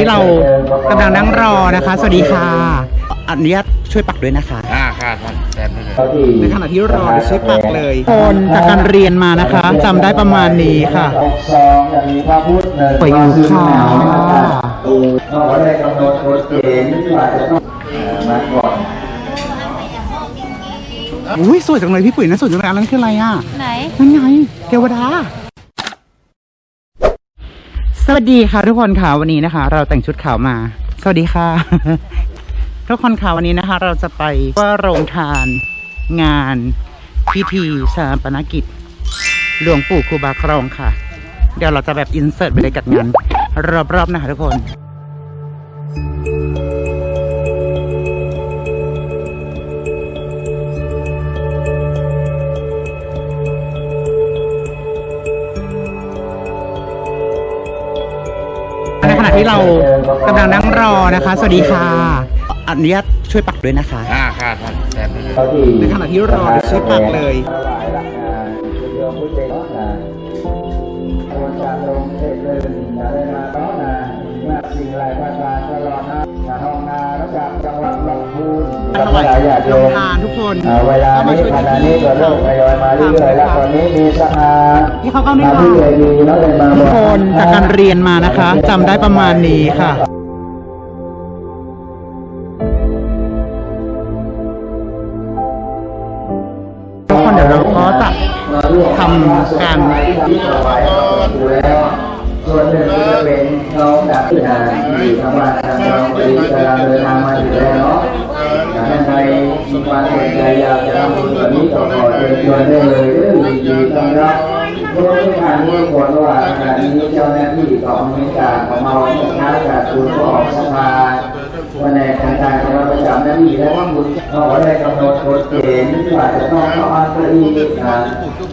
ที่เรากำลังนั่งรอนะคะ สวัสดีค่ะอนุญาตช่วยปักด้วยนะคะอ่าค่ะท่านแซมได้เลยในขณะที่รอเดี๋ยวช่วยปักเลยคนจากการเรียนมานะคะจำได้ประมาณนี้ค่ะซองจะมีพระพุทธหนึ่งไปอยู่ค่ะเราก็ได้กำหนดกฎเกณฑ์ว่าจะต้องเอ่อมาก่อนอุ้ยสวยจังเลยพี่ปุ๋ยนะสวยจังเลยอันนั้นคืออะไรอะไหนนั่นไงเทวดา สวัสดีค่ะทุกคนค่ะวันนี้นะคะ เราแต่งชุดขาวมา สวัสดีค่ะ ทุกคนค่ะวันนี้นะคะ เราจะไปว่าโรงทาน งานพิธีชาปนกิจ หลวงปู่ครูบาครองค่ะ เดี๋ยวเราจะแบบอินเสิร์ตไปเลยกับงานรอบๆนะคะทุกคน ที่เรากำลังนั่งรอนะคะ สวัสดีค่ะอนุญาตช่วยปักด้วยนะคะอ่าค่ะท่านแซมได้เลยเขาที่ในขณะที่รอเดี๋ยวช่วยปักเลย ถวายญาติโยโรงมทานทุกคนอ่าเวลานี้ขณะนี้ก็เริ่มทยอยมาเรื่อยๆแล้วตอนนี้มีสภาที่เขาเข้าไม่มามาที่เวทีแล้วเลยมาทุกคนจากการเรียนมานะคะจำได้ประมาณนี้ค่ะทุกคนเดี๋ยวเราก็จะทำการที่ถวายอยู่แล้วส่วนหนึ่งก็จะเป็นน้องดับที่นานที่ทำงานทางเราปฏิกำลังเดินทางมาอยู่แล้วเนาะ ถ้าใดมีความสนใจอยากจะทำบุญแบบนี้ก็ขอเชิญชวนได้เลยเรื่องดีๆต้อนรับโดยทางนี้ควรว่าขณะนี้เจ้าหน้าที่ของบริการของเราท้าจากศูนย์ของสภาวันแรกทางการของเราประจำหน้าที่และว่าบุญเราได้กำหนดกฎเกณฑ์ว่าจะต้องเข้าอันตรีนะ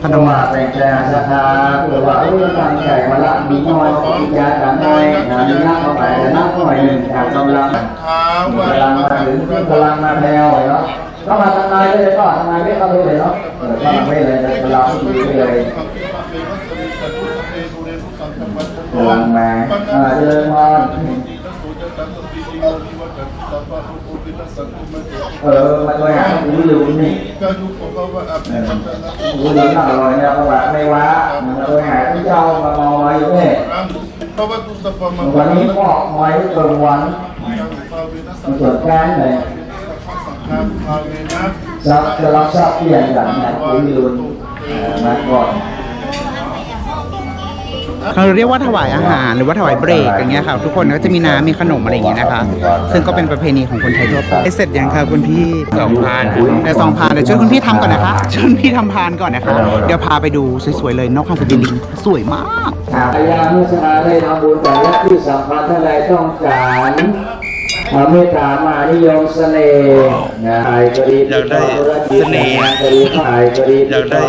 พนมาเป็นแจสภาหรือว่าเออตั้งใจมาละมีน้อยมียากันน้อยนะมีนักเข้าไปแต่นักหน่อยหนึ่งจากกำลังกำลังมาถึงกำลังมาแนวเนาะก็มาทำนายเลยก็ทำนายไม่เข้าเลยเนาะเออก็ไม่เลยกำลังดีเลยกำลังมาเออเจริญพร เออมาด้วยอะรู้อยู่นี่กูดีก็อร่อยนะเพราะว่าไม่ว่ามันโดยหาที่เจ้ามามองไว้อยู่เนี่ยวันนี้ก็ไว้เกินวันมันส่วนแค้นเลยซับจะรับทราบเปลี่ยนอย่างไหนกูไม่รู้เอ่อมาก่อน เราเรียกว่าถวายอาหารหรือว่าถวายเบรกอย่างเงี้ยค่ะ ทุกคนก็จะมีน้ำมีขนมอะไรอย่างเงี้ยนะคะ ซึ่งก็เป็นประเพณีของคนไทยทั่วไปเสร็จยังคะคุณพี่สองพันเดี๋ยวสองพานเดี๋ยวช่วยคุณพี่ทำก่อนนะคะช่วยคุณพี่ทำพานก่อนนะคะ เดี๋ยวพาไปดูสวยๆเลยนกฮันสบิลิงสวยมากพยายามเมื่อชนะได้ทำบุญแต่ละที่สำคัญท่านใดต้องการ เมตตามหานิยมเสน่ห์นะไอ้ก็ดีอยากได้เสน่ห์ก็ดีไอ้ก็ดีอยากได้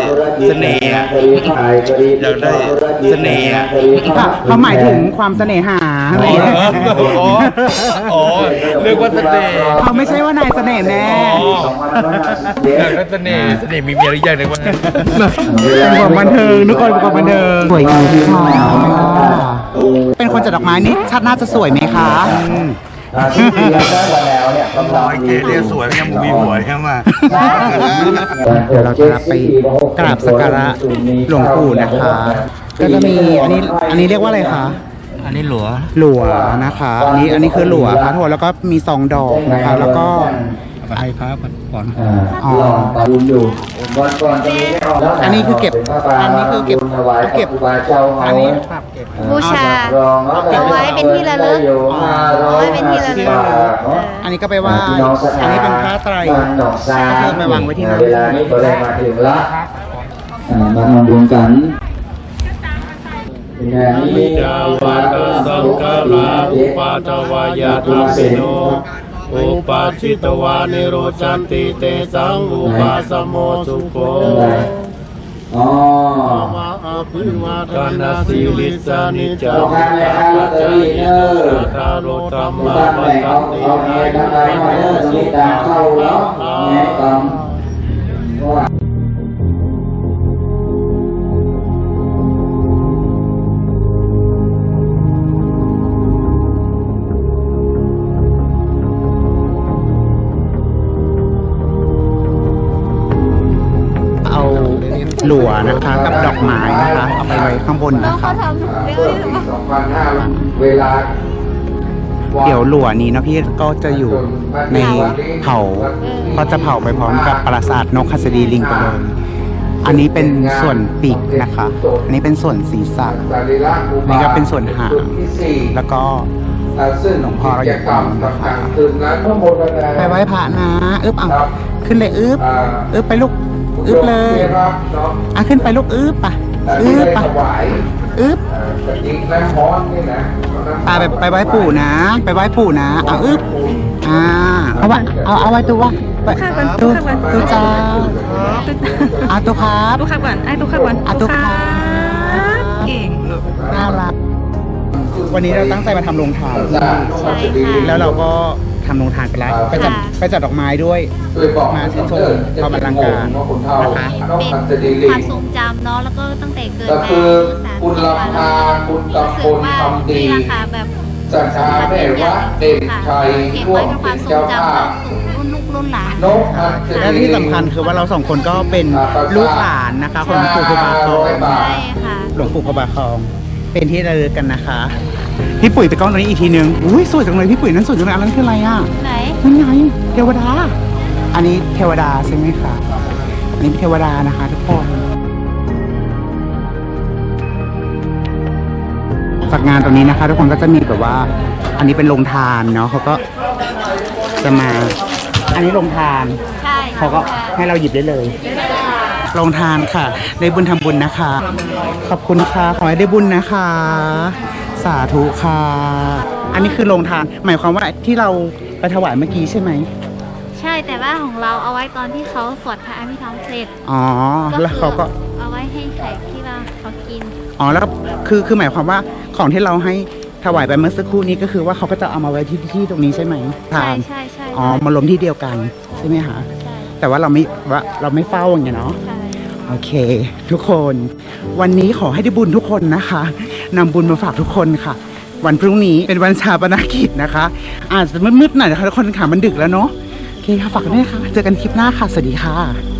เสน่ห์ก็ดีไอ้ก็ดีอยากได้เสน่ห์ค่ะเขาหมายถึงความเสน่หาอะไรอ๋อเรียกว่าเสน่ห์เขาไม่ใช่ว่านายเสน่ห์แน่อยากได้เสน่ห์เสน่ห์มีเมียหรือยังในวันนั้นเป็นความบันเทิงทุกคนเป็นความบันเทิงสวยงามเป็นคนจัดดอกไม้นี่ชัดน่าจะสวยไหมคะ ที่จริงแล้วได้มาแล้วเนี่ยกำลังไอ้เกเรียสวยยังมีหัวใช่ไหม เดี๋ยวเราจะไปกราบสักการะหลวงปู่นะคะ ก็จะมีอันนี้อันนี้เรียกว่าอะไรคะอันนี้หลัวหลัวนะคะ อันนี้อันนี้คือหลัวค่ะทุกคนแล้วก็มีซองดอกนะคะ แล้วก็ ไอ้พระก่อนอ่าลองตาบุญอยู่วันก่อนจะมีให้ออกแล้วะอันนี้คือเก็บป็ผ้าป่าอันนี้คือเก็บบุญถวายเก็บครูบาเจ้าเฮาอันนี้ครับเก็บบูชารองแล้วเอาไว้เป็นที่ระลึกได้อยู่ห้าร้อยเอาไว้เป็นที่ระลึกห้าสิบบาทเนาะอันนี้ก็ไปไหว่าพี่น้องสถาอันนี้เป็นผ้าไตรบ้านหนองซาก็คือไปวางไว้ที่นั่นเวลานี้ก็ได้มาถึงละอ่ามาทำบุญกันเป็นไงนี่จาวาตสังฆลาอุปาทวายาธรรมิโน อุปาชิตวานิโรชันติเตสังอุปาสโมสุโคอ๋อมาอภิวาทนาสิลิสานิจาเอาข้างเลยครับลอตเตอรี่เนอร์ตาโรธรรทุกมาท่านวัเลยฏเอาติเอาแง่ทางไหนมาเน หลัวนะคะ กับดอกไม้นะคะเอาไปไว้ข้างบนน้องนะเขาคะทำเรื่องที่แบบว่าเวลาเดี๋ยวหลัวนี้นะพี่ก็จะอยู่ในเผาก็จะเผาไปพร้อมกับปราสาทนกหัสดีลิงไปเลยอันนี้เป็นส่วนปีกนะคะ อันนี้เป็นส่วนศีรษะนี่ก็เป็นส่วนหางแล้วก็ ซึ่งหลวงพ่อเราอยู่กิจกรรมต่างๆคืนนั้นทั้งหมดนะไปไหว้พระนะ อึ๊บอะครับ ขึ้นเลยอึ๊บอ่าอึ๊บไปลูกอึ๊บเลยครับเนาะอะขึ้นไปลูกอึ๊บป่ะแต่อึ๊ที่บได้ป่ะถวายอึ๊บเอ่อกระดิ่งและค้อนนี่นะอะไปไปไหว้ปู่นะ ไปไหว้ปู่นะอะอึ๊บอ่าเอาไว้เอาเอาไว้ตัวไปข้าวก่อนตัวข้าวก่อนตัวจ้าอะตัวครับตุ๊กข้าวก่อนไอ้ตุ๊กข้าวก่อนอะตุ๊กครับเก่งน่ารักวันนี้เราตั้งใจมาทำโรงทานใช่ค่ะแล้วเราก็ ทำโรงทานไปแล้ว ไปจัดค่ะไปจัดดอกไม้ด้วยช่วยบอกมาชื่นชมความอลังการนะคะ เป็นความทรงจำเนาะแล้วก็ตั้งแต่เกิดก็มาคือสามคุณสิบวันลำพาคุณกำพลทำดีนี่แหละค่ะแบบสัทธาแม่วัดเด่นชัยเก็บร่วไว้มเป็นคเป็วานมทรงเจ้าจำภาพรุ่นลูกรุ่นหลาน นกอัศและที่สำคัญคือว่าเราสองคนก็เป็นลูกหลานนะคะของหลวงปู่ครูบาทองใช่ค่ะ หลวงปู่ครูบาทอง เป็นที่ระลึกกันนะคะ พี่ปุ๋ยไปกล้องตรงนี้อีกทีนึงอุ้ยสวยจังเลยพี่ปุ๋ยนั่นสวยจังเลยอันนั้นคืออะไรอะไหนนั่นไงเทวดา อันนี้เทวดาใช่ไหมคะอันนี้เป็นเทวดานะคะทุกคนจากงานตรงนี้นะคะ ทุกคนก็จะมีแบบว่า อันนี้เป็นโรงทานเนาะเขาก็จะมา อันนี้โรงทานใช่เขาก็ให้เราหยิบได้เลยโรงทานค่ะ ได้บุญทำบุญนะคะ ขอบคุณค่ะ ขอให้ได้บุญนะคะสาธุค่ะ อันนี้คือโรงทาน หมายความว่าที่เราไปถวายเมื่อกี้ใช่ไหม ใช่แต่ว่าของเราเอาไว้ตอนที่เขาสวดพระอภิธรรมเสร็จอ๋อ แล้วเขาก็ เอาไว้ให้แขกที่เราเขากิน อ๋อ แล้วคือคือหมายความว่าของที่เราให้ถวายไปเมื่อสักครู่นี้ก็คือว่าเขาก็จะเอามาไว้ที่ที่ตรงนี้ใช่ไหมทาใช่นใช่ใช่อ๋อมารวมที่เดียวกันใช่ไหมคะใช่แต่ว่าเราไม่ว่าเราไม่เฝ้าอย่างเงี้ยเนาะใช่โอเค ทุกคน วันนี้ขอให้ได้บุญทุกคนนะคะ นำบุญมาฝากทุกคนค่ะ วันพรุ่งนี้เป็นวันชาปนกิจนะคะ อาจจะมืดๆหน่อยนะคะทุกคนค่ะมันดึกแล้วเนาะโอเคค่ะฝากด้วยค่ะเจอกันคลิปหน้าค่ะสวัสดีค่ะ